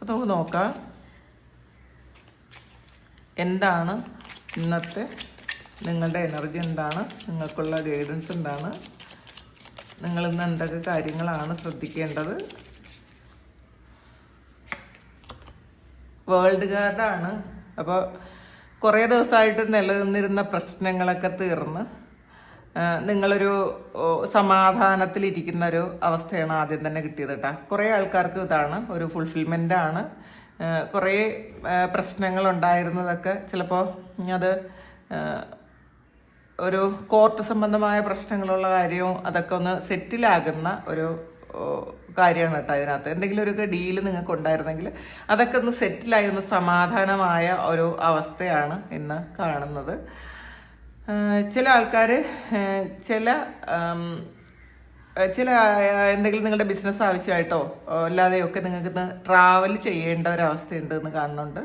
അപ്പോൾ നമുക്ക് നോക്കാം. എന്താണ് ഇന്നത്തെ നിങ്ങളുടെ എനർജി എന്താണ്? നിങ്ങൾക്കുള്ള ഗൈഡൻസ് എന്താണ്? നിങ്ങൾ ഇന്ന് എന്തൊക്കെ കാര്യങ്ങളാണ് ശ്രദ്ധിക്കേണ്ടത്? വേൾഡ് കാർഡാണ് അപ്പോൾ കുറേ ദിവസമായിട്ട് നിലനിന്നിരുന്ന പ്രശ്നങ്ങളൊക്കെ തീർന്ന്. നിങ്ങളൊരു സമാധാനത്തിലിരിക്കുന്ന ഒരു അവസ്ഥയാണ് ആദ്യം തന്നെ കിട്ടിയത് കേട്ടോ കുറേ ആൾക്കാർക്ക് ഇതാണ് ഒരു ഫുൾഫിൽമെന്റ് ആണ്. കുറേ പ്രശ്നങ്ങളുണ്ടായിരുന്നതൊക്കെ ചിലപ്പോൾ അത് ഒരു കോർട്ട് സംബന്ധമായ പ്രശ്നങ്ങളുള്ള കാര്യവും അതൊക്കെ ഒന്ന് സെറ്റിലാകുന്ന ഒരു കാര്യമാണ് കേട്ടോ അതിനകത്ത് എന്തെങ്കിലും ഒരു ഡീൽ നിങ്ങൾക്ക് ഉണ്ടായിരുന്നെങ്കിൽ അതൊക്കെ ഒന്ന് സെറ്റിലായി ഒന്ന് സമാധാനമായ ഒരു അവസ്ഥയാണ് ഇന്ന് കാണുന്നത്. ചില ആൾക്കാർ ചില ചില എന്തെങ്കിലും നിങ്ങളുടെ ബിസിനസ് ആവശ്യമായിട്ടോ അല്ലാതെയൊക്കെ നിങ്ങൾക്ക് ട്രാവൽ ചെയ്യേണ്ട ഒരവസ്ഥയുണ്ട് എന്ന് കാണുന്നുണ്ട്.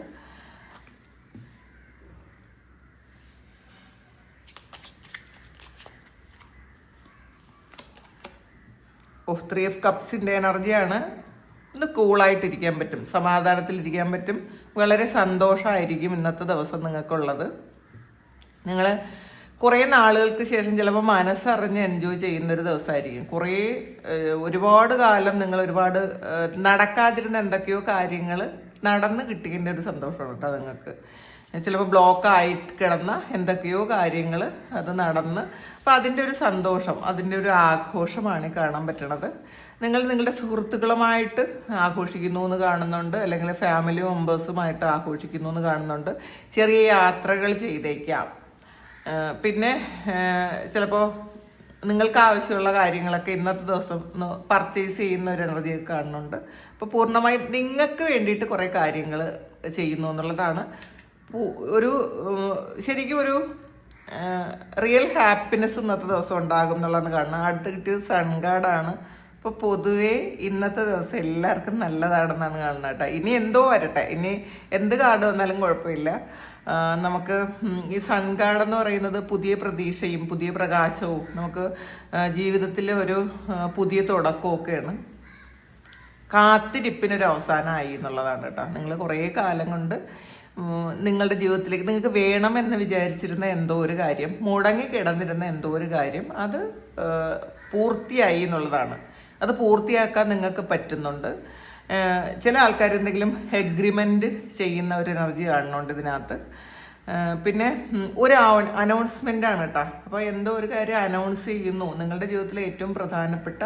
ഓഫ് ത്രീ ഓഫ് കപ്സിന്റെ എനർജിയാണ് ഇന്ന് കൂളായിട്ടിരിക്കാൻ പറ്റും സമാധാനത്തിലിരിക്കാൻ പറ്റും. വളരെ സന്തോഷമായിരിക്കും ഇന്നത്തെ ദിവസം നിങ്ങൾക്കുള്ളത്. നിങ്ങൾ കുറേ നാളുകൾക്ക് ശേഷം ചിലപ്പോൾ മനസ്സറിഞ്ഞ് എൻജോയ് ചെയ്യുന്ന ഒരു ദിവസമായിരിക്കും. കുറേ ഒരുപാട് കാലം നിങ്ങൾ ഒരുപാട് നടക്കാതിരുന്ന എന്തൊക്കെയോ കാര്യങ്ങൾ നടന്ന് കിട്ടിയതിന്റെ ഒരു സന്തോഷമാണ് കേട്ടോ നിങ്ങൾക്ക്. ചിലപ്പോൾ ബ്ലോക്ക് ആയി കിടന്ന എന്തൊക്കെയോ കാര്യങ്ങൾ അത് നടന്ന് അപ്പം അതിന്റെ ഒരു സന്തോഷം അതിന്റെ ഒരു ആഘോഷമാണ് കാണാൻ പറ്റണത്. നിങ്ങൾ നിങ്ങളുടെ സുഹൃത്തുക്കളുമായിട്ട് ആഘോഷിക്കുന്നു എന്ന് കാണുന്നുണ്ട് അല്ലെങ്കിൽ ഫാമിലി മെമ്പേഴ്സുമായിട്ട് ആഘോഷിക്കുന്നു എന്ന് കാണുന്നുണ്ട്. ചെറിയ യാത്രകൾ ചെയ്തേക്കാം. പിന്നെ ചിലപ്പോൾ നിങ്ങൾക്ക് ആവശ്യമുള്ള കാര്യങ്ങളൊക്കെ ഇന്നത്തെ ദിവസം പർച്ചേസ് ചെയ്യുന്ന ഒരു എനർജി കാണുന്നുണ്ട്. അപ്പോൾ പൂർണമായി നിങ്ങൾക്ക് വേണ്ടിയിട്ട് കുറേ കാര്യങ്ങൾ ചെയ്യുന്നു എന്നുള്ളതാണ്. ഒരു ശരിക്കും ഒരു റിയൽ ഹാപ്പിനെസ് ഇന്നത്തെ ദിവസം ഉണ്ടാകും എന്നുള്ളതാണ് കാണുന്നത്. അടുത്ത് കിട്ടിയത് സൺഗാർഡാണ് അപ്പോൾ പൊതുവേ ഇന്നത്തെ ദിവസം എല്ലാവർക്കും നല്ലതാണെന്നാണ് കാണുന്നത് കേട്ടോ. ഇനി എന്തോ വരട്ടെ. ഇനി എന്ത് കാർഡ് വന്നാലും കുഴപ്പമില്ല. നമുക്ക് ഈ സൺ കാർഡ് എന്ന് പറയുന്നത് പുതിയ പ്രതീക്ഷയും പുതിയ പ്രകാശവും നമുക്ക് ജീവിതത്തിൽ ഒരു പുതിയ തുടക്കവും ഒക്കെയാണ് കാത്തിരിപ്പിനൊരു അവസാനമായി എന്നുള്ളതാണ് കേട്ടോ. നിങ്ങൾ കുറേ കാലം കൊണ്ട് നിങ്ങളുടെ ജീവിതത്തിലേക്ക് നിങ്ങൾക്ക് വേണമെന്ന് വിചാരിച്ചിരുന്ന എന്തോ ഒരു കാര്യം മുടങ്ങി കിടന്നിരുന്ന എന്തോ ഒരു കാര്യം അത് പൂർത്തിയായി എന്നുള്ളതാണ്. അത് പൂർത്തിയാക്കാൻ നിങ്ങൾക്ക് പറ്റുന്നുണ്ട്. ചില ആൾക്കാർ എന്തെങ്കിലും എഗ്രിമെന്റ് ചെയ്യുന്ന ഒരു എനർജി കാണുന്നുണ്ട് ഇതിനകത്ത്. പിന്നെ ഒരു അനൗൺസ്മെന്റ് ആണ് കേട്ടോ അപ്പോൾ എന്തോ ഒരു കാര്യം അനൗൺസ് ചെയ്യുന്നു. നിങ്ങളുടെ ജീവിതത്തിലെ ഏറ്റവും പ്രധാനപ്പെട്ട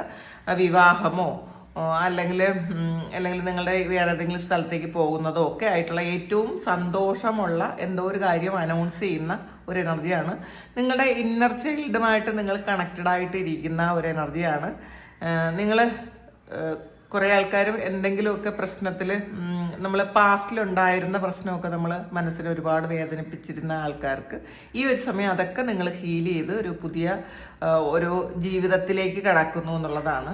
വിവാഹമോ അല്ലെങ്കിൽ അല്ലെങ്കിൽ നിങ്ങളുടെ വേറെ ഏതെങ്കിലും സ്ഥലത്തേക്ക് പോകുന്നതോ ഒക്കെ ആയിട്ടുള്ള ഏറ്റവും സന്തോഷമുള്ള എന്തോ ഒരു കാര്യം അനൗൺസ് ചെയ്യുന്ന ഒരു എനർജിയാണ് നിങ്ങളുടെ ഇന്നർ ചൈൽഡുമായിട്ട് നിങ്ങൾ കണക്റ്റഡ് ആയിട്ടിരിക്കുന്ന ഒരു എനർജിയാണ് നിങ്ങൾ കുറേ ആൾക്കാരും എന്തെങ്കിലുമൊക്കെ പ്രശ്നത്തിൽ നമ്മൾ പാസ്റ്റിലുണ്ടായിരുന്ന പ്രശ്നമൊക്കെ നമ്മൾ മനസ്സിൽ ഒരുപാട് വേദനിപ്പിച്ചിരുന്ന ആൾക്കാർക്ക് ഈ ഒരു സമയം അതൊക്കെ നിങ്ങൾ ഹീൽ ചെയ്ത് ഒരു പുതിയ ഒരു ജീവിതത്തിലേക്ക് കടക്കുന്നു എന്നുള്ളതാണ്.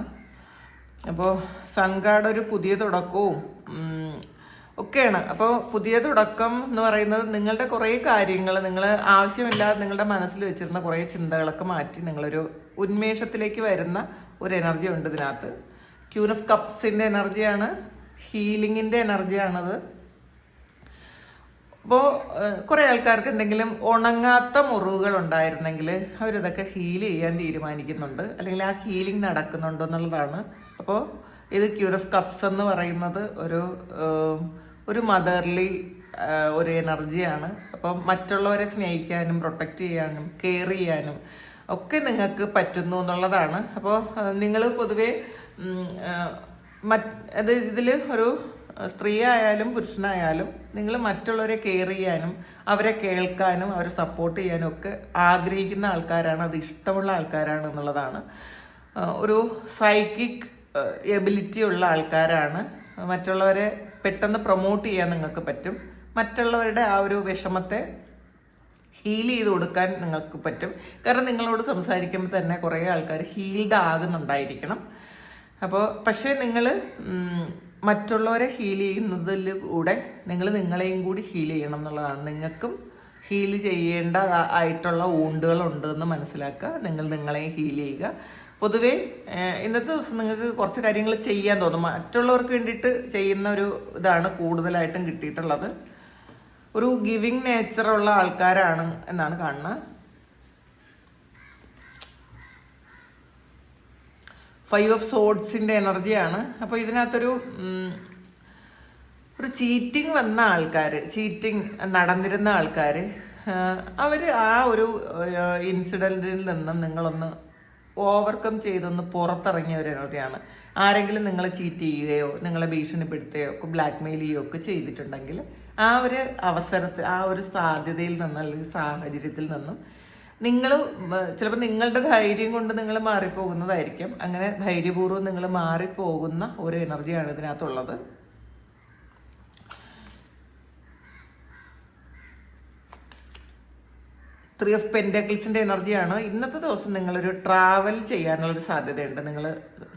അപ്പോൾ സൺഗാർഡ് ഒരു പുതിയ തുടക്കവും ഒക്കെയാണ്. അപ്പോൾ പുതിയ തുടക്കം എന്ന് പറയുന്നത് നിങ്ങളുടെ കുറേ കാര്യങ്ങൾ നിങ്ങൾ ആവശ്യമില്ലാതെ നിങ്ങളുടെ മനസ്സിൽ വെച്ചിരുന്ന കുറേ ചിന്തകളൊക്കെ മാറ്റി നിങ്ങളൊരു ഉന്മേഷത്തിലേക്ക് വരുന്ന ഒരു എനർജി ഉണ്ട് ഇതിനകത്ത്. ക്യൂൻ ഓഫ് കപ്സിന്റെ എനർജിയാണ് ഹീലിങ്ങിന്റെ എനർജിയാണത് അപ്പോൾ കുറേ ആൾക്കാർക്ക് എന്തെങ്കിലും ഉണങ്ങാത്ത മുറിവുകൾ ഉണ്ടായിരുന്നെങ്കിൽ അവരിതൊക്കെ ഹീൽ ചെയ്യാൻ തീരുമാനിക്കുന്നുണ്ട്. അല്ലെങ്കിൽ ആ ഹീലിംഗ് നടക്കുന്നുണ്ടോ എന്നുള്ളതാണ്. അപ്പോൾ ഇത് ക്യൂർ ഓഫ് കപ്സ് എന്ന് പറയുന്നത് ഒരു ഒരു മദർലി ഒരു എനർജിയാണ് അപ്പം മറ്റുള്ളവരെ സ്നേഹിക്കാനും പ്രൊട്ടക്റ്റ് ചെയ്യാനും കെയർ ചെയ്യാനും ഒക്കെ നിങ്ങൾക്ക് പറ്റുന്നു എന്നുള്ളതാണ്. അപ്പോൾ നിങ്ങൾ പൊതുവേ മറ്റ് അത് ഇതിൽ ഒരു സ്ത്രീ ആയാലും പുരുഷനായാലും നിങ്ങൾ മറ്റുള്ളവരെ കെയർ ചെയ്യാനും അവരെ കേൾക്കാനും അവരെ സപ്പോർട്ട് ചെയ്യാനും ഒക്കെ ആഗ്രഹിക്കുന്ന ആൾക്കാരാണ് അത് ഇഷ്ടമുള്ള ആൾക്കാരാണ് എന്നുള്ളതാണ്. ഒരു സൈക്കിക് എബിലിറ്റി ഉള്ള ആൾക്കാരാണ്. മറ്റുള്ളവരെ പെട്ടെന്ന് പ്രൊമോട്ട് ചെയ്യാൻ നിങ്ങൾക്ക് പറ്റും. മറ്റുള്ളവരുടെ ആ ഒരു വിഷമത്തെ ഹീൽ ചെയ്ത് കൊടുക്കാൻ നിങ്ങൾക്ക് പറ്റും. കാരണം നിങ്ങളോട് സംസാരിക്കുമ്പോൾ തന്നെ കുറേ ആൾക്കാർ ഹീൽഡ് ആകുന്നുണ്ടായിരിക്കണം. അപ്പോൾ പക്ഷേ നിങ്ങൾ മറ്റുള്ളവരെ ഹീൽ ചെയ്യുന്നതിൽ കൂടെ നിങ്ങൾ നിങ്ങളെയും കൂടി ഹീൽ ചെയ്യണം എന്നുള്ളതാണ്. നിങ്ങൾക്കും ഹീൽ ചെയ്യേണ്ട ആയിട്ടുള്ള ഊണ്ടുകൾ ഉണ്ടെന്ന് മനസ്സിലാക്കുക. നിങ്ങൾ നിങ്ങളെയും ഹീൽ ചെയ്യുക. പൊതുവേ ഇന്നത്തെ ദിവസം നിങ്ങൾക്ക് കുറച്ച് കാര്യങ്ങൾ ചെയ്യാൻ തോന്നും. മറ്റുള്ളവർക്ക് വേണ്ടിയിട്ട് ചെയ്യുന്ന ഒരു ഇതാണ് കൂടുതലായിട്ടും കിട്ടിയിട്ടുള്ളത്. ഒരു ഗിവിങ് നേച്ചറുള്ള ആൾക്കാരാണ് എന്നാണ് കാണുന്നത് ഫൈവ് ഓഫ് സോഡ്സിന്റെ എനർജിയാണ് അപ്പോൾ ഇതിനകത്തൊരു ഒരു ചീറ്റിംഗ് വന്ന ആൾക്കാർ ചീറ്റിംഗ് നടന്നിരുന്ന ആൾക്കാർ അവർ ആ ഒരു ഇൻസിഡന്റിൽ നിന്നും നിങ്ങളൊന്ന് ഓവർകം ചെയ്തൊന്ന് പുറത്തിറങ്ങിയ ഒരു എനർജിയാണ് ആരെങ്കിലും നിങ്ങളെ ചീറ്റ് ചെയ്യുകയോ നിങ്ങളെ ഭീഷണിപ്പെടുത്തുകയോ ഒക്കെ ബ്ലാക്ക്മെയിൽ ചെയ്യുകയോ ഒക്കെ ചെയ്തിട്ടുണ്ടെങ്കിൽ ആ ഒരു അവസരത്തിൽ ആ ഒരു സാധ്യതയിൽ നിന്നും അല്ലെങ്കിൽ സാഹചര്യത്തിൽ നിന്നും നിങ്ങൾ ചിലപ്പോൾ നിങ്ങളുടെ ധൈര്യം കൊണ്ട് നിങ്ങൾ മാറിപ്പോകുന്നതായിരിക്കും. അങ്ങനെ ധൈര്യപൂർവം നിങ്ങൾ മാറിപ്പോകുന്ന ഒരു എനർജിയാണ് ഇതിനകത്തുള്ളത്. ത്രീ ഓഫ് പെൻഡക്കിൾസിന്റെ എനർജിയാണ് ഇന്നത്തെ ദിവസം നിങ്ങളൊരു ട്രാവൽ ചെയ്യാനുള്ളൊരു സാധ്യതയുണ്ട്. നിങ്ങൾ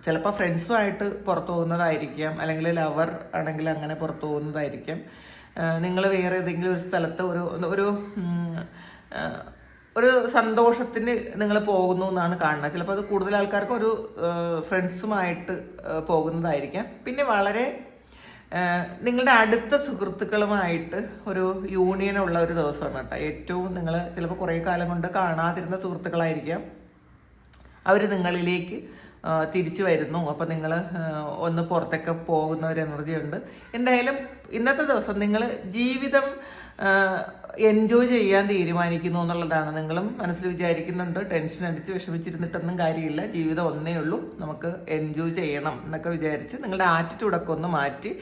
ചിലപ്പോൾ ഫ്രണ്ട്സുമായിട്ട് പുറത്തു പോകുന്നതായിരിക്കാം അല്ലെങ്കിൽ ലവർ ആണെങ്കിൽ അങ്ങനെ പുറത്തു പോകുന്നതായിരിക്കാം നിങ്ങൾ വേറെ ഏതെങ്കിലും ഒരു സ്ഥലത്ത് ഒരു ഒരു ഒരു സന്തോഷത്തിന് നിങ്ങൾ പോകുന്നു എന്നാണ് കാണുന്നത്. ചിലപ്പോൾ അത് കൂടുതൽ ആൾക്കാർക്ക് ഒരു ഫ്രണ്ട്സുമായിട്ട് പോകുന്നതായിരിക്കാം. പിന്നെ വളരെ നിങ്ങളുടെ അടുത്ത സുഹൃത്തുക്കളുമായിട്ട് ഒരു യൂണിയൻ ഉള്ള ഒരു ദിവസമാണ് കേട്ടോ. ഏറ്റവും നിങ്ങൾ ചിലപ്പോൾ കുറേ കാലം കൊണ്ട് കാണാതിരുന്ന സുഹൃത്തുക്കളായിരിക്കാം. അവർ നിങ്ങളിലേക്ക് തിരിച്ചു വരുന്നു. അപ്പോൾ നിങ്ങൾ ഒന്ന് പുറത്തൊക്കെ പോകുന്ന ഒരു എനർജി ഉണ്ട്. എന്തായാലും ഇന്നത്തെ ദിവസം നിങ്ങൾ ജീവിതം എൻജോയ് ചെയ്യാൻ തീരുമാനിക്കുന്നു എന്നുള്ളതാണ് നിങ്ങളും മനസ്സിൽ വിചാരിക്കുന്നുണ്ട്. ടെൻഷൻ അടിച്ച് വിഷമിച്ചിരുന്നിട്ടൊന്നും കാര്യമില്ല. ജീവിതം ഒന്നേ ഉള്ളൂ. നമുക്ക് എൻജോയ് ചെയ്യണം എന്നൊക്കെ വിചാരിച്ച് നിങ്ങളുടെ ആറ്റിറ്റ്യൂഡൊക്കെ ഒന്ന് മാറ്റി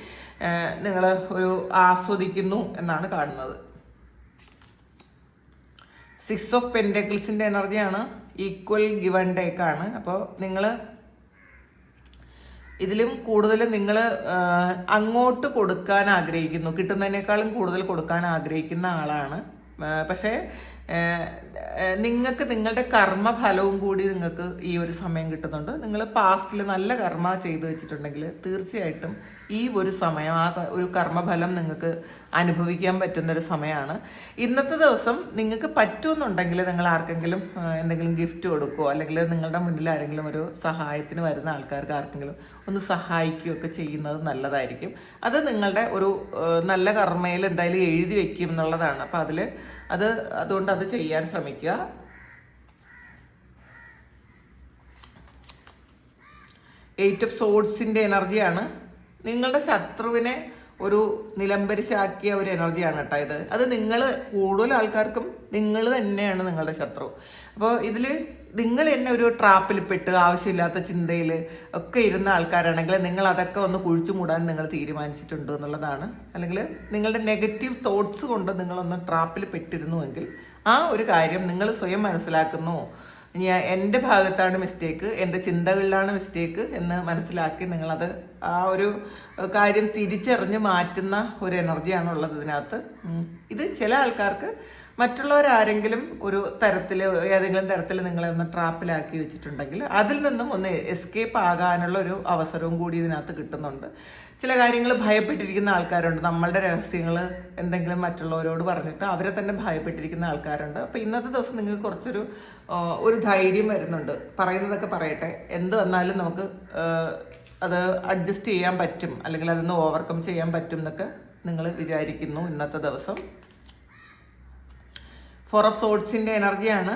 നിങ്ങൾ ഒരു ആസ്വദിക്കുന്നു എന്നാണ് കാണുന്നത്. സിക്സ് ഓഫ് പെൻഡക്കിൾസിന്റെ എനർജിയാണ് ഈക്വൽ ഗിവൺ ടേക്ക് ആണ്. അപ്പോൾ നിങ്ങൾ ഇതിലും കൂടുതൽ നിങ്ങൾ അങ്ങോട്ട് കൊടുക്കാൻ ആഗ്രഹിക്കുന്നു. കിട്ടുന്നതിനേക്കാളും കൂടുതൽ കൊടുക്കാൻ ആഗ്രഹിക്കുന്ന ആളാണ്. പക്ഷേ നിങ്ങൾക്ക് നിങ്ങളുടെ കർമ്മഫലവും കൂടി നിങ്ങൾക്ക് ഈ ഒരു സമയം കിട്ടുന്നുണ്ട്. നിങ്ങൾ പാസ്റ്റിൽ നല്ല കർമ്മ ചെയ്തു വെച്ചിട്ടുണ്ടെങ്കിൽ തീർച്ചയായിട്ടും ഈ ഒരു സമയം ആ ഒരു കർമ്മഫലം നിങ്ങൾക്ക് അനുഭവിക്കാൻ പറ്റുന്ന ഒരു സമയമാണ്. ഇന്നത്തെ ദിവസം നിങ്ങൾക്ക് പറ്റുമെന്നുണ്ടെങ്കിൽ നിങ്ങൾ ആർക്കെങ്കിലും എന്തെങ്കിലും ഗിഫ്റ്റ് കൊടുക്കുകയോ അല്ലെങ്കിൽ നിങ്ങളുടെ മുന്നിൽ ആരെങ്കിലും ഒരു സഹായത്തിന് വരുന്ന ആൾക്കാർക്ക് ആർക്കെങ്കിലും ഒന്ന് സഹായിക്കുകയൊക്കെ ചെയ്യുന്നത് നല്ലതായിരിക്കും. അത് നിങ്ങളുടെ ഒരു നല്ല കർമ്മയിൽ എന്തായാലും എഴുതി വെക്കും എന്നുള്ളതാണ്. അപ്പം അതിൽ അത് അതുകൊണ്ട് അത് ചെയ്യാൻ ശ്രമിക്കുക. എയ്റ്റ് ഓഫ് സോഡ്സിന്റെ എനർജിയാണ്. നിങ്ങളുടെ ശത്രുവിനെ ഒരു നിലംപരിശാക്കിയ ഒരു എനർജിയാണ് കേട്ടോ ഇത്. അത് നിങ്ങൾ കൂടുതൽ ആൾക്കാർക്കും നിങ്ങൾ തന്നെയാണ് നിങ്ങളുടെ ശത്രു. അപ്പോൾ ഇതിൽ നിങ്ങൾ തന്നെ ഒരു ട്രാപ്പിൽ പെട്ട് ആവശ്യമില്ലാത്ത ചിന്തയിൽ ഒക്കെ ഇരുന്ന ആൾക്കാരാണെങ്കിൽ നിങ്ങൾ അതൊക്കെ ഒന്ന് കുഴിച്ചു മൂടാൻ നിങ്ങൾ തീരുമാനിച്ചിട്ടുണ്ട് എന്നുള്ളതാണ്. അല്ലെങ്കിൽ നിങ്ങളുടെ നെഗറ്റീവ് തോട്ട്സ് കൊണ്ട് നിങ്ങളൊന്ന് ട്രാപ്പിൽ പെട്ടിരുന്നുവെങ്കിൽ ആ ഒരു കാര്യം നിങ്ങൾ സ്വയം മനസ്സിലാക്കുന്നു. ഞാൻ എന്റെ ഭാഗത്താണ് മിസ്റ്റേക്ക് എന്റെ ചിന്തകളിലാണ് മിസ്റ്റേക്ക് എന്ന് മനസ്സിലാക്കി നിങ്ങളത് ആ ഒരു കാര്യം തിരിച്ചറിഞ്ഞ് മാറ്റുന്ന ഒരു എനർജിയാണുള്ളത് ഇതിനകത്ത്. ഇത് ചില ആൾക്കാർക്ക് മറ്റുള്ളവരാരെങ്കിലും ഒരു തരത്തിൽ ഏതെങ്കിലും തരത്തിൽ നിങ്ങളെ ഒന്ന് ട്രാപ്പിലാക്കി വെച്ചിട്ടുണ്ടെങ്കിൽ അതിൽ നിന്നും ഒന്ന് എസ്കേപ്പ് ആകാനുള്ള ഒരു അവസരവും കൂടി ഇതിനകത്ത് കിട്ടുന്നുണ്ട്. ചില കാര്യങ്ങൾ ഭയപ്പെട്ടിരിക്കുന്ന ആൾക്കാരുണ്ട്. നമ്മളുടെ രഹസ്യങ്ങൾ എന്തെങ്കിലും മറ്റുള്ളവരോട് പറഞ്ഞിട്ട് അവരെ തന്നെ ഭയപ്പെട്ടിരിക്കുന്ന ആൾക്കാരുണ്ട്. അപ്പോൾ ഇന്നത്തെ ദിവസം നിങ്ങൾക്ക് കുറച്ചൊരു ഒരു ധൈര്യം വരുന്നുണ്ട്. പറയുന്നതൊക്കെ പറയട്ടെ. എന്ത് വന്നാലും നമുക്ക് അത് അഡ്ജസ്റ്റ് ചെയ്യാൻ പറ്റും. അല്ലെങ്കിൽ അതൊന്ന് ഓവർകം ചെയ്യാൻ പറ്റും എന്നൊക്കെ നിങ്ങൾ വിചാരിക്കുന്നു ഇന്നത്തെ ദിവസം. ഫോർ ഓഫ് സോഡ്സിന്റെ എനർജിയാണ്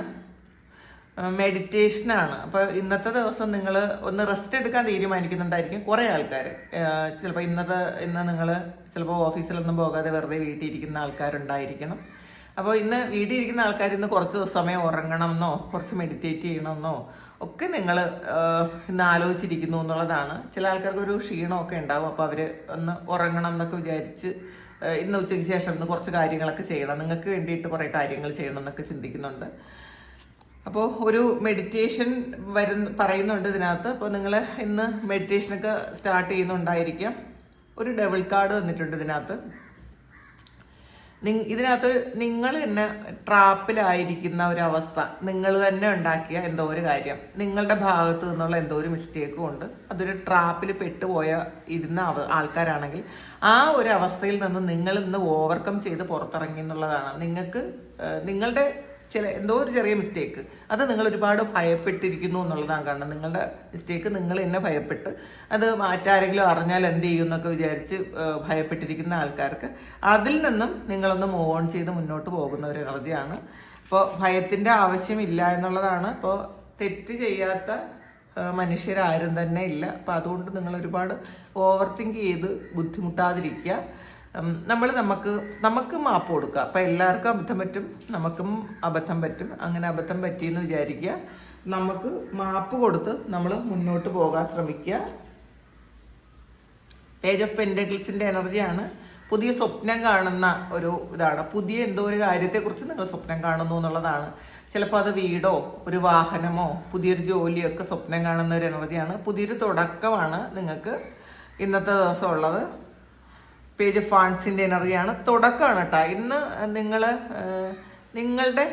മെഡിറ്റേഷനാണ് അപ്പോൾ ഇന്നത്തെ ദിവസം നിങ്ങൾ ഒന്ന് റെസ്റ്റ് എടുക്കാൻ തീരുമാനിക്കുന്നുണ്ടായിരിക്കും കുറേ ആൾക്കാർ ചിലപ്പോൾ ഇന്നത്തെ ഇന്ന് നിങ്ങൾ ചിലപ്പോൾ ഓഫീസിലൊന്നും പോകാതെ വെറുതെ വീട്ടിൽ ഇരിക്കുന്ന ആൾക്കാരുണ്ടായിരിക്കണം. അപ്പോൾ ഇന്ന് വീട്ടിൽ ഇരിക്കുന്ന ആൾക്കാർ ഇന്ന് കുറച്ച് സമയം ഉറങ്ങണമെന്നോ കുറച്ച് മെഡിറ്റേറ്റ് ചെയ്യണമെന്നോ ഒക്കെ നിങ്ങൾ ഇന്ന് ആലോചിച്ചിരിക്കുന്നു എന്നുള്ളതാണ്. ചില ആൾക്കാർക്ക് ഒരു ക്ഷീണമൊക്കെ ഉണ്ടാവും. അപ്പോൾ അവർ ഒന്ന് ഉറങ്ങണം എന്നൊക്കെ വിചാരിച്ച് ഇന്ന് ഉച്ചയ്ക്ക് ശേഷം ഇന്ന് കുറച്ച് കാര്യങ്ങളൊക്കെ ചെയ്യണം. നിങ്ങൾക്ക് വേണ്ടിയിട്ട് കുറേ കാര്യങ്ങൾ ചെയ്യണം എന്നൊക്കെ ചിന്തിക്കുന്നുണ്ട്. അപ്പോൾ ഒരു മെഡിറ്റേഷൻ വരുന്ന പറയുന്നുണ്ട് ഇതിനകത്ത്. അപ്പോൾ നിങ്ങൾ ഇന്ന് മെഡിറ്റേഷനൊക്കെ സ്റ്റാർട്ട് ചെയ്യുന്നുണ്ടായിരിക്കാം. ഒരു ഡബിൾ കാർഡ് തന്നിട്ടുണ്ട് ഇതിനകത്ത്. ഇതിനകത്ത് നിങ്ങൾ തന്നെ ട്രാപ്പിലായിരിക്കുന്ന ഒരു അവസ്ഥ നിങ്ങൾ തന്നെ ഉണ്ടാക്കിയ എന്തോ ഒരു കാര്യം. നിങ്ങളുടെ ഭാഗത്ത് നിന്നുള്ള എന്തോ ഒരു മിസ്റ്റേക്കും ഉണ്ട്. അതൊരു ട്രാപ്പിൽ പെട്ടുപോയ ഇരുന്ന ആൾക്കാരാണെങ്കിൽ ആ ഒരു അവസ്ഥയിൽ നിന്ന് നിങ്ങൾ ഇന്ന് ഓവർകം ചെയ്ത് പുറത്തിറങ്ങി എന്നുള്ളതാണ്. നിങ്ങൾക്ക് നിങ്ങളുടെ ചില എന്തോ ഒരു ചെറിയ മിസ്റ്റേക്ക് അത് നിങ്ങൾ ഒരുപാട് ഭയപ്പെട്ടിരിക്കുന്നു എന്നുള്ളതാണ് കാരണം. നിങ്ങളുടെ മിസ്റ്റേക്ക് നിങ്ങൾ എന്നെ ഭയപ്പെട്ട് അത് മാറ്റാരെങ്കിലും അറിഞ്ഞാൽ എന്ത് ചെയ്യും എന്നൊക്കെ വിചാരിച്ച് ഭയപ്പെട്ടിരിക്കുന്ന ആൾക്കാർക്ക് അതിൽ നിന്നും നിങ്ങളൊന്ന് മൂവ് ഓൺ ചെയ്ത് മുന്നോട്ട് പോകുന്ന ഒരു എനർജിയാണ് അപ്പോൾ ഭയത്തിന്റെ ആവശ്യമില്ല എന്നുള്ളതാണ്. അപ്പോൾ തെറ്റ് ചെയ്യാത്ത മനുഷ്യരാരും തന്നെ ഇല്ല. അപ്പോൾ അതുകൊണ്ട് നിങ്ങൾ ഒരുപാട് ഓവർ തിങ്ക് ചെയ്ത് ബുദ്ധിമുട്ടാതിരിക്കുക. നമ്മൾ നമുക്ക് നമുക്ക് മാപ്പ് കൊടുക്കുക. അപ്പം എല്ലാവർക്കും അബദ്ധം പറ്റും നമുക്കും അബദ്ധം പറ്റും. അങ്ങനെ അബദ്ധം പറ്റിയെന്ന് വിചാരിക്കുക. നമുക്ക് മാപ്പ് കൊടുത്ത് നമ്മൾ മുന്നോട്ട് പോകാൻ ശ്രമിക്കുക. പേജ് ഓഫ് പെൻഡഗിൾസിന്റെ എനർജിയാണ്. പുതിയ സ്വപ്നം കാണുന്ന ഒരു ഇതാണ്. പുതിയ എന്തോ ഒരു കാര്യത്തെക്കുറിച്ച് നിങ്ങൾ സ്വപ്നം കാണുന്നു എന്നുള്ളതാണ്. ചിലപ്പോൾ അത് വീടോ ഒരു വാഹനമോ പുതിയൊരു ജോലിയൊക്കെ സ്വപ്നം കാണുന്ന ഒരു എനർജിയാണ്. പുതിയൊരു തുടക്കമാണ് നിങ്ങൾക്ക് ഇന്നത്തെ ദിവസം ഉള്ളത്. പേജ് ഫാൻസിന്റെ എനർജിയാണ്. തുടക്കമാണ് കേട്ടോ ഇന്ന് നിങ്ങൾ നിങ്ങളുടെ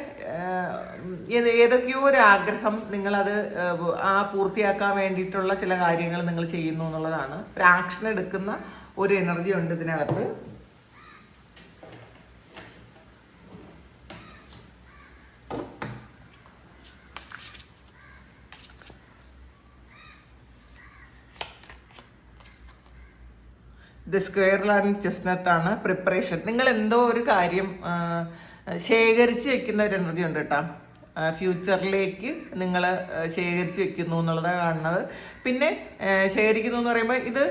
ഏതൊക്കെയോ ഒരു ആഗ്രഹം നിങ്ങളത് ആ പൂർത്തിയാക്കാൻ വേണ്ടിയിട്ടുള്ള ചില കാര്യങ്ങൾ നിങ്ങൾ ചെയ്യുന്നു എന്നുള്ളതാണ്. ഒരു ആക്ഷൻ എടുക്കുന്ന ഒരു എനർജി ഉണ്ട് ഇതിനകത്ത്. ദ സ്ക്വയർ ലാൻഡ് ചെസ്നട്ട് ആണ് പ്രിപ്പറേഷൻ നിങ്ങൾ എന്തോ ഒരു കാര്യം ശേഖരിച്ച് വെക്കുന്ന ഒരു എനർജി ഉണ്ട് കേട്ടോ. ഫ്യൂച്ചറിലേക്ക് നിങ്ങൾ ശേഖരിച്ച് വെക്കുന്നു എന്നുള്ളതാണ് കാണുന്നത്. പിന്നെ ശേഖരിക്കുന്നു എന്ന് പറയുമ്പോൾ ഇത്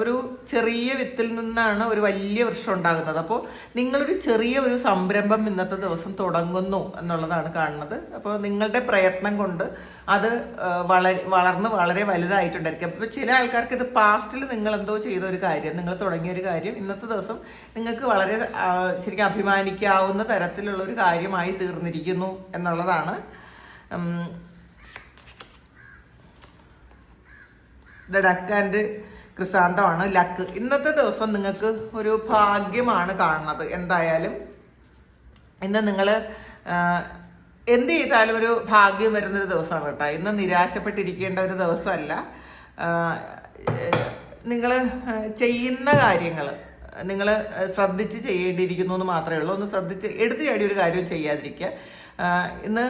ഒരു ചെറിയ വിത്തിൽ നിന്നാണ് ഒരു വലിയ വൃക്ഷം ഉണ്ടാകുന്നത്. അപ്പോൾ നിങ്ങളൊരു ചെറിയ ഒരു സംരംഭം ഇന്നത്തെ ദിവസം തുടങ്ങുന്നു എന്നുള്ളതാണ് കാണുന്നത്. അപ്പോൾ നിങ്ങളുടെ പ്രയത്നം കൊണ്ട് അത് വളരെ വള വളർന്ന് വളരെ വലുതായിട്ടുണ്ടായിരിക്കും. അപ്പോൾ ചില ആൾക്കാർക്ക് ഇത് പാസ്റ്റിൽ നിങ്ങൾ എന്തോ ചെയ്ത ഒരു കാര്യം നിങ്ങൾ തുടങ്ങിയ ഒരു കാര്യം ഇന്നത്തെ ദിവസം നിങ്ങൾക്ക് വളരെ ശരിക്കും അഭിമാനിക്കാവുന്ന തരത്തിലുള്ള ഒരു കാര്യമായി തീർന്നിരിക്കുന്നു എന്നുള്ളതാണ് ദ ഡക്ക് ആൻഡ് ക്രിസാന്തമാണ്. ലക്ക്. ഇന്നത്തെ ദിവസം നിങ്ങൾക്ക് ഒരു ഭാഗ്യമാണ് കാണുന്നത്. എന്തായാലും ഇന്ന് നിങ്ങൾ എന്ത് ചെയ്താലും ഒരു ഭാഗ്യം വരുന്ന ഒരു ദിവസമാണ് കേട്ടോ. ഇന്ന് നിരാശപ്പെട്ടിരിക്കേണ്ട ഒരു ദിവസമല്ല. നിങ്ങൾ ചെയ്യുന്ന കാര്യങ്ങൾ നിങ്ങൾ ശ്രദ്ധിച്ച് ചെയ്യേണ്ടിയിരിക്കുന്നു എന്ന് മാത്രമേ ഉള്ളൂ. ഒന്ന് ശ്രദ്ധിച്ച് എടുത്തു ചാടി ഒരു കാര്യവും ചെയ്യാതിരിക്കുക. ഇന്ന്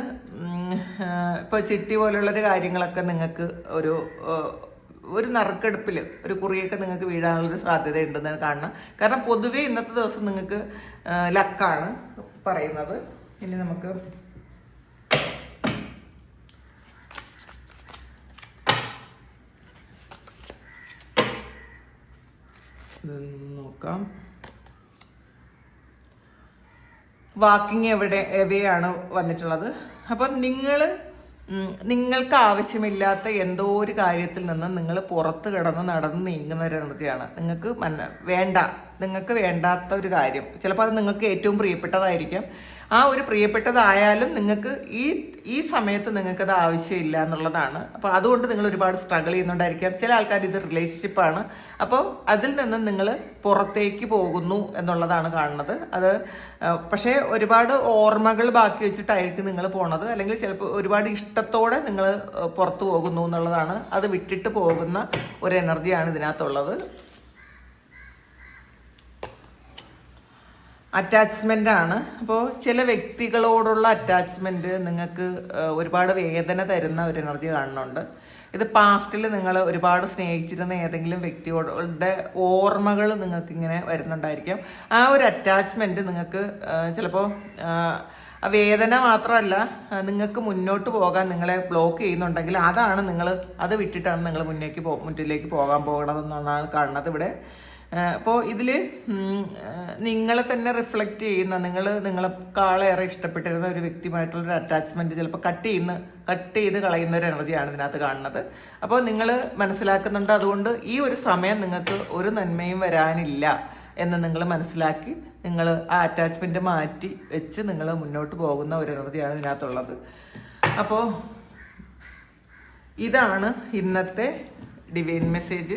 ഇപ്പോൾ ചിട്ടി പോലുള്ളൊരു കാര്യങ്ങളൊക്കെ നിങ്ങൾക്ക് ഒരു ഒരു നറുക്കെടുപ്പിൽ ഒരു കുറിയൊക്കെ നിങ്ങൾക്ക് വീഴാനുള്ളൊരു സാധ്യത ഉണ്ടെന്ന് കാണണം. കാരണം പൊതുവേ ഇന്നത്തെ ദിവസം നിങ്ങൾക്ക് ലക്കാണ് പറയുന്നത്. ഇനി നമുക്ക് നോക്കാം. വാക്കിംഗ് എവിടെ എവയാണ് വന്നിട്ടുള്ളത്? അപ്പം നിങ്ങൾ നിങ്ങൾക്ക് ആവശ്യമില്ലാത്ത എന്തോ ഒരു കാര്യത്തിൽ നിന്ന് നിങ്ങൾ പുറത്ത് കിടന്ന് നടന്ന് നീങ്ങുന്ന ഒരു എനർജിയാണ് നിങ്ങൾക്ക് വേണ്ട. നിങ്ങൾക്ക് വേണ്ടാത്ത ഒരു കാര്യം. ചിലപ്പോൾ അത് നിങ്ങൾക്ക് ഏറ്റവും പ്രിയപ്പെട്ടതായിരിക്കാം. ആ ഒരു പ്രിയപ്പെട്ടതായാലും നിങ്ങൾക്ക് ഈ ഈ സമയത്ത് നിങ്ങൾക്കത് ആവശ്യമില്ല എന്നുള്ളതാണ്. അപ്പോൾ അതുകൊണ്ട് നിങ്ങൾ ഒരുപാട് സ്ട്രഗിൾ ചെയ്യുന്നുണ്ടായിരിക്കാം. ചില ആൾക്കാർ ഇത് റിലേഷൻഷിപ്പാണ് അപ്പോൾ അതിൽ നിന്നും നിങ്ങൾ പുറത്തേക്ക് പോകുന്നു എന്നുള്ളതാണ് കാണുന്നത്. അത് പക്ഷേ ഒരുപാട് ഓർമ്മകൾ ബാക്കി വെച്ചിട്ടായിരിക്കും നിങ്ങൾ പോണത്. അല്ലെങ്കിൽ ചിലപ്പോൾ ഒരുപാട് ഇഷ്ടത്തോടെ നിങ്ങൾ പുറത്തു പോകുന്നു എന്നുള്ളതാണ്. അത് വിട്ടിട്ട് പോകുന്ന ഒരു എനർജിയാണ് ഇതിനകത്തുള്ളത്. അറ്റാച്ച്മെന്റ് ആണ്. അപ്പോൾ ചില വ്യക്തികളോടുള്ള അറ്റാച്ച്മെന്റ് നിങ്ങൾക്ക് ഒരുപാട് വേദന തരുന്ന ഒരു എനർജി കാണുന്നുണ്ട്. ഇത് പാസ്റ്റിൽ നിങ്ങൾ ഒരുപാട് സ്നേഹിച്ചിരുന്ന ഏതെങ്കിലും വ്യക്തിയോടെ ഓർമ്മകൾ നിങ്ങൾക്ക് ഇങ്ങനെ വരുന്നുണ്ടായിരിക്കും. ആ ഒരു അറ്റാച്ച്മെന്റ് നിങ്ങൾക്ക് ചിലപ്പോൾ വേദന മാത്രമല്ല നിങ്ങൾക്ക് മുന്നോട്ട് പോകാൻ നിങ്ങളെ ബ്ലോക്ക് ചെയ്യുന്നുണ്ടെങ്കിൽ അതാണ് നിങ്ങൾ അത് വിട്ടിട്ടാണ് നിങ്ങൾ മുന്നേക്ക് പോ മുന്നിലേക്ക് പോകാൻ പോകണതെന്നാണ് കാണുന്നത് ഇവിടെ. അപ്പോൾ ഇതിൽ നിങ്ങളെ തന്നെ റിഫ്ലക്റ്റ് ചെയ്യുന്ന നിങ്ങൾ നിങ്ങളെക്കാളേറെ ഇഷ്ടപ്പെട്ടിരുന്ന ഒരു വ്യക്തിയുമായിട്ടുള്ളൊരു അറ്റാച്ച്മെന്റ് ചിലപ്പോൾ കട്ട് ചെയ്യുന്ന കട്ട് ചെയ്ത് കളയുന്ന ഒരു എനർജിയാണ് ഇതിനകത്ത് കാണുന്നത്. അപ്പോൾ നിങ്ങൾ മനസ്സിലാക്കുന്നുണ്ട് അതുകൊണ്ട് ഈ ഒരു സമയം നിങ്ങൾക്ക് ഒരു നന്മയും വരാനില്ല എന്ന് നിങ്ങൾ മനസ്സിലാക്കി നിങ്ങൾ ആ അറ്റാച്ച്മെന്റ് മാറ്റി വെച്ച് നിങ്ങൾ മുന്നോട്ട് പോകുന്ന ഒരു എനർജിയാണ് ഇതിനകത്തുള്ളത്. അപ്പോൾ ഇതാണ് ഇന്നത്തെ ഡിവൈൻ മെസ്സേജ്